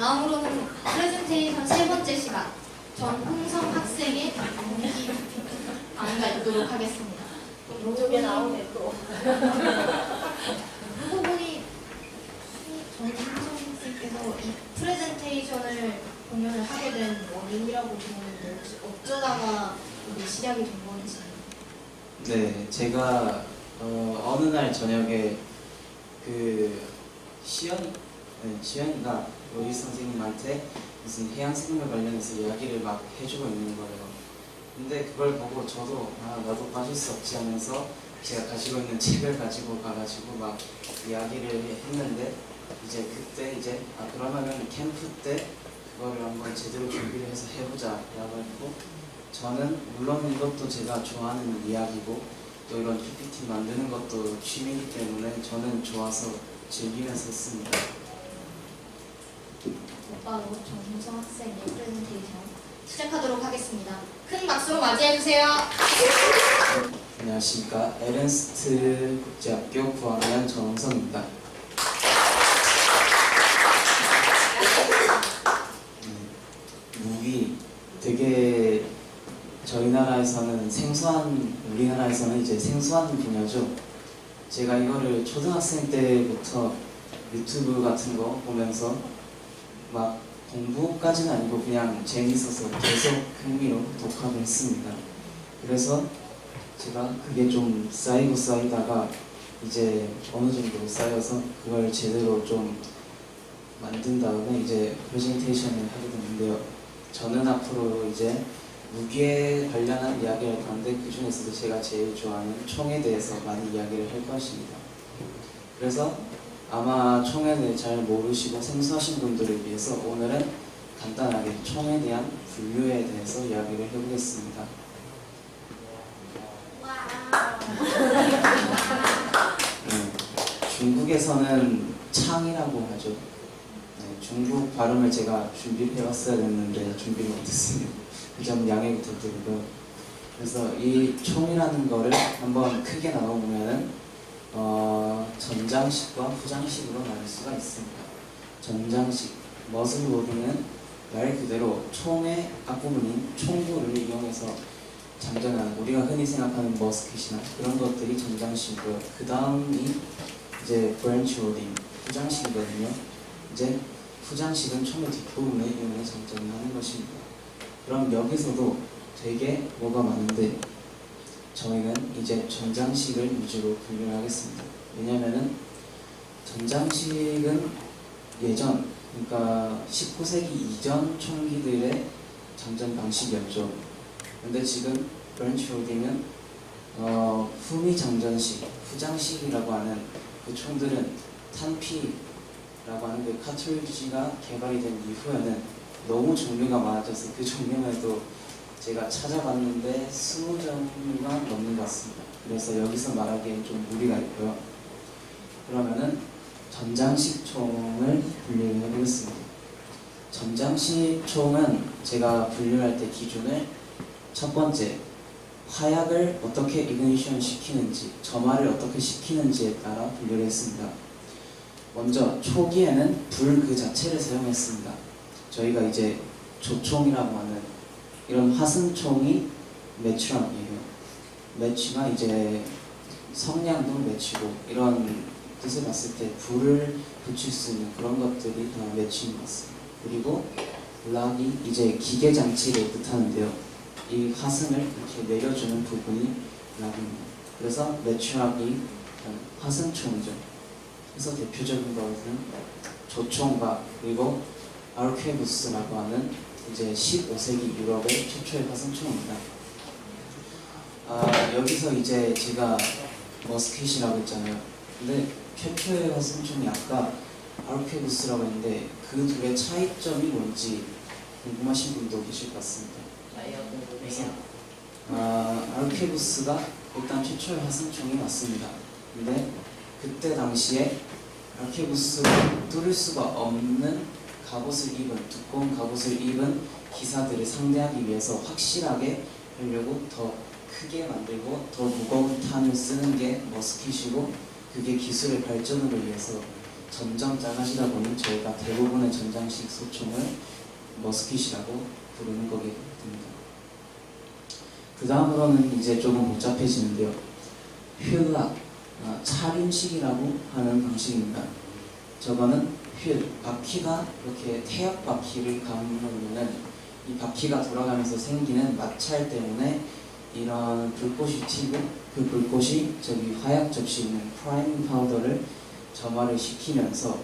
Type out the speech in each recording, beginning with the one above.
다음으로는 프레젠테이션 세 번째 시간 전홍성 학생의 연기 강의가 있도록 하겠습니다. 이쪽에 나오네 또. 그러고 보니 전홍성 학생께서 이 프레젠테이션을 공연을 하게 된 원인이라고 들었는데 혹시 어쩌다가 이게 시작이 된 건지 네, 제가 어, 어느 날 저녁에 그 시연이, 네, 시연이가 요리 선생님한테 무슨 해양 생물 관련해서 이야기를 막 해주고 있는 거예요. 근데 그걸 보고 저도 아 나도 빠질 수 없지 하면서 제가 가지고 있는 책을 가지고 가가지고 막 이야기를 했는데 이제 그때 이제 아 그러면은 캠프 때 그거를 한번 제대로 준비를 해서 해보자라고 했고 저는 물론 이것도 제가 좋아하는 이야기고 또 이런 PPT 만드는 것도 취미이기 때문에 저는 좋아서 즐기면서 했습니다. 곧바로 전홍성 학생의 프레젠테이션 시작하도록 하겠습니다. 큰 박수로 맞이해주세요. 안녕하십니까 에른스트 국제학교 9학년 전홍성입니다. 네, 무기 되게 저희 나라에서는 생소한 우리나라에서는 이제 생소한 분야죠. 제가 이거를 초등학생 때부터 유튜브 같은 거 보면서 막 공부까지는 아니고 그냥 재밌어서 계속 흥미로 독학을 했습니다. 그래서 제가 그게 좀 쌓이고 쌓이다가 이제 어느 정도 쌓여서 그걸 제대로 좀 만든 다음에 이제 프레젠테이션을 하게 됐는데요. 저는 앞으로 이제 무기에 관련한 이야기를 할 건데 그 중에서도 제가 제일 좋아하는 총에 대해서 많이 이야기를 할 것입니다. 그래서 아마 총에 대해 잘 모르시고 생소하신 분들을 위해서 오늘은 간단하게 총에 대한 분류에 대해서 이야기를 해보겠습니다. 네, 중국에서는 창이라고 하죠. 네, 중국 발음을 제가 준비를 해왔어야 됐는데 준비를 못했습니다. 그점 양해 부탁드리고요. 그래서 이 총이라는 거를 한번 크게 나눠보면은 어, 전장식과 후장식으로 나눌 수가 있습니다. 전장식, 머슬 로딩은 말 그대로 총의 앞부분인 총구를 이용해서 장전하는 우리가 흔히 생각하는 머스킷이나 그런 것들이 전장식이고요. 그 다음이 이제 브랜치 로딩, 후장식이거든요. 이제 후장식은 총의 뒷부분을 이용해 장전을 하는 것입니다. 그럼 여기서도 되게 뭐가 많은데 저희는 이제 전장식을 위주로 분류를 하겠습니다. 왜냐면은 전장식은 예전, 그러니까 19세기 이전 총기들의 장전 방식이었죠. 근데 지금 브랜치 로딩은 어, 후미 장전식, 후장식이라고 하는 그 총들은 탄피라고 하는 그 카트리지가 개발이 된 이후에는 너무 종류가 많아져서 그 종류에도 제가 찾아봤는데 20종류가 넘는 것 같습니다. 그래서 여기서 말하기엔 좀 무리가 있고요. 그러면은 전장식 총을 분류를 해보겠습니다. 전장식 총은 제가 분류할 때 기준을 첫 번째 화약을 어떻게 이그니션 시키는지 점화를 어떻게 시키는지에 따라 분류를 했습니다. 먼저 초기에는 불 그 자체를 사용했습니다. 저희가 이제 조총이라고 하는 이런 화승총이 매출함이에요. 매치가 이제 성량도 매치고 이런 뜻을 봤을 때 불을 붙일 수 있는 그런 것들이 다 매치인 것 같습니다. 그리고 락이 이제 기계 장치를 뜻하는데요. 이 화승을 이렇게 내려주는 부분이 락입니다. 그래서 매출락이 화승총이죠. 그래서 대표적인 것은 조총과 그리고 아르케부스라고 하는 이제 15세기 유럽의 최초의 화승총입니다. 아, 여기서 이제 제가 머스킷이라고 했잖아요. 근데 최초의 화승총이 아까 아르케부스라고 했는데 그 둘의 차이점이 뭔지 궁금하신 분도 계실 것 같습니다. 그래서. 아, 아르케부스가 일단 최초의 화승총이 맞습니다. 근데 그때 당시에 아르케부스를 뚫을 수가 없는 갑옷을 입은 두꺼운 갑옷을 입은 기사들을 상대하기 위해서 확실하게 하려고 더 크게 만들고 더 무거운 탄을 쓰는 게 머스킷이고 그게 기술의 발전으로 위해서 점점 작아지다 보니 저희가 대부분의 전장식 소총을 머스킷이라고 부르는 거게 됩니다. 그 다음으로는 이제 조금 복잡해지는데요. 휠락, 아, 차림식이라고 하는 방식입니다. 저거는 휠, 바퀴가 이렇게 태엽 바퀴를 감으면은 이 바퀴가 돌아가면서 생기는 마찰 때문에 이런 불꽃이 튀고 그 불꽃이 저기 화약 접시에 있는 프라이밍 파우더를 점화를 시키면서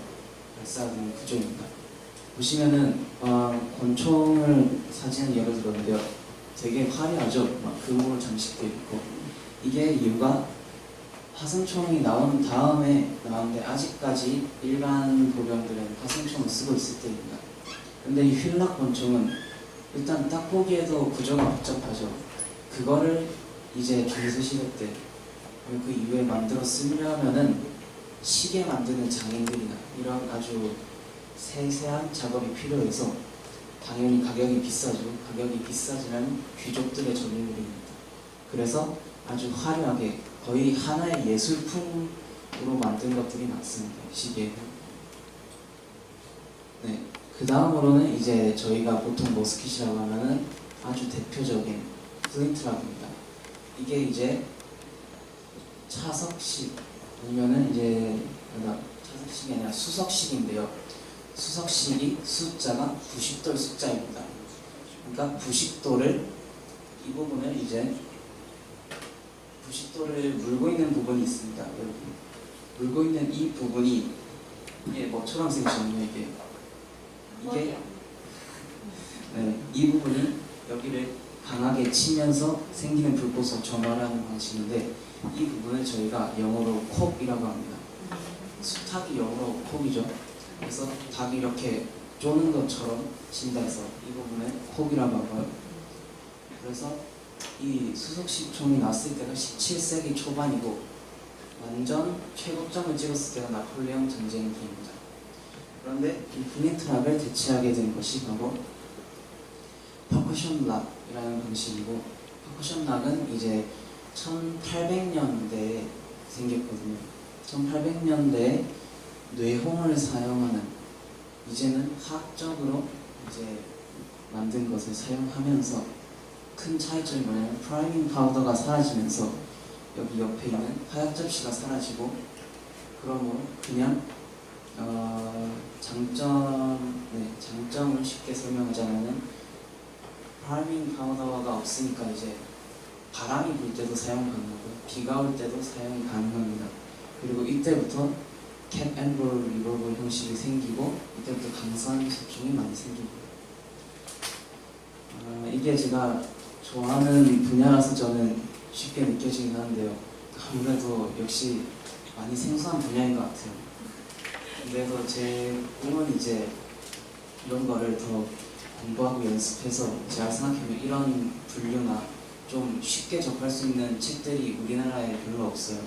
발사하는 구조입니다. 보시면은 어, 권총을 사진을 예로 들었는데요. 되게 화려하죠. 막 금으로 장식되어 있고 이게 이유가 화승총이 나온 다음에 나왔는데 아직까지 일반 보병들은 화승총을 쓰고 있을 때입니다. 근데 이 휠락 권총은 일단 딱 보기에도 구조가 복잡하죠. 그거를 이제 중세시대 때, 그리고 그 이후에 만들어 쓰려면은 시계 만드는 장인들이나 이런 아주 세세한 작업이 필요해서 당연히 가격이 비싸죠. 가격이 비싸지만 귀족들의 전유물입니다. 그래서 아주 화려하게 거의 하나의 예술품으로 만든 것들이 많습니다. 시계는. 네. 그 다음으로는 이제 저희가 보통 머스킷이라고 하면은 아주 대표적인 플린트라고 합니다. 이게 이제 차석식 아니면은 이제 뭐냐, 차석식이 아니라 수석식인데요. 수석식이 숫자가 90도의 숫자입니다. 그러니까 90도를 이 부분을 이제 90도를 물고 있는 부분이 있습니다. 여기 물고 있는 이 부분이 이게 뭐처럼 생겼거든요. 이게 이게 네, 이 부분이 여기를 강하게 치면서 생기는 불꽃을 점화하는 방식인데 이 부분을 저희가 영어로 콕이라고 합니다. 수탉이 영어로 콕이죠. 그래서 닭이 이렇게 쪼는 것처럼 친다 해서 이 부분을 콕이라고 하고요. 그래서 이 수석식 총이 나왔을 때가 17세기 초반이고 완전 최고점을 찍었을 때가 나폴레옹 전쟁기입니다. 그런데 이 플린트락을 대체하게 된 것이 바로 퍼커션 락이라는 방식이고 퍼커션 락은 이제 1800년대에 생겼거든요. 1800년대에 뇌홍을 사용하는 이제는 화학적으로 이제 만든 것을 사용하면서 큰 차이점이 뭐냐면 프라이밍 파우더가 사라지면서 여기 옆에 있는 화약 접시가 사라지고 그러므로 그냥 어, 장점 네, 장점을 쉽게 설명하자면은 프라이밍 파우더가 없으니까 이제 바람이 불 때도 사용 가능하고 비가 올 때도 사용이 가능합니다. 그리고 이때부터 캡앤롤 리볼버 형식이 생기고 이때부터 강산 소총이 많이 생깁니다. 아, 이게 제가 좋아하는 분야라서 저는 쉽게 느껴지긴 하는데요. 아무래도 역시 많이 생소한 분야인 것 같아요. 그래서 제 꿈은 이제 이런 거를 더 공부하고 연습해서 제가 생각하면 이런 분류나 좀 쉽게 접할 수 있는 책들이 우리나라에 별로 없어요.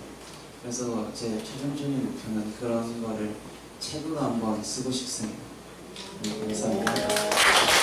그래서 제 최종적인 목표는 그런 거를 책으로 한번 쓰고 싶습니다. 네, 감사합니다.